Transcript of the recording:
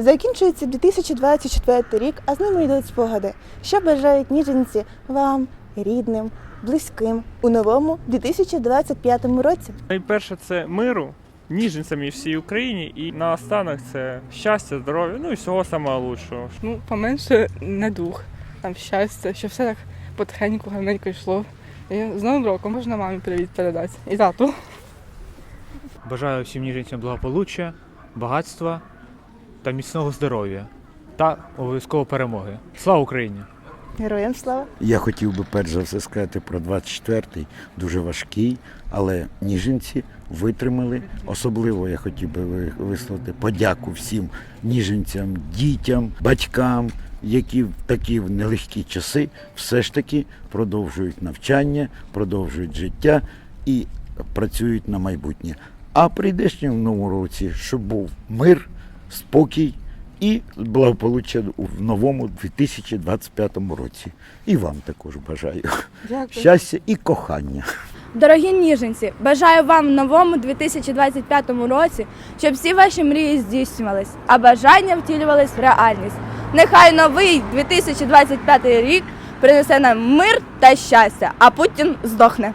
Закінчується 2024 рік, а з ними йдуть спогади. Що бажають ніженці вам, рідним, близьким у новому 2025 році? Найперше це миру, ніженцям і всій Україні, і наостанок це щастя, здоров'я, ну і всього самого лучшого. Ну, поменше недуг, там щастя, щоб все так потихеньку, гарненько йшло. І з Новим роком можна мамі привіт передати. І тату. Бажаю всім ніженцям благополуччя, багатства та міцного здоров'я та обов'язково перемоги. Слава Україні! Героям слава! Я хотів би перш за все сказати про 24-й, дуже важкий, але ніженці витримали. Особливо я хотів би висловити подяку всім ніженцям, дітям, батькам, які в такі нелегкі часи все ж таки продовжують навчання, продовжують життя і працюють на майбутнє. А прийдешньому новому році, щоб був мир, спокій і благополуччя в новому 2025 році. І вам також бажаю Дякую. щастя і кохання. Дорогі ніженці, бажаю вам в новому 2025 році, щоб всі ваші мрії здійснювались, а бажання втілювались в реальність. Нехай новий 2025 рік принесе нам мир та щастя, а Путін здохне.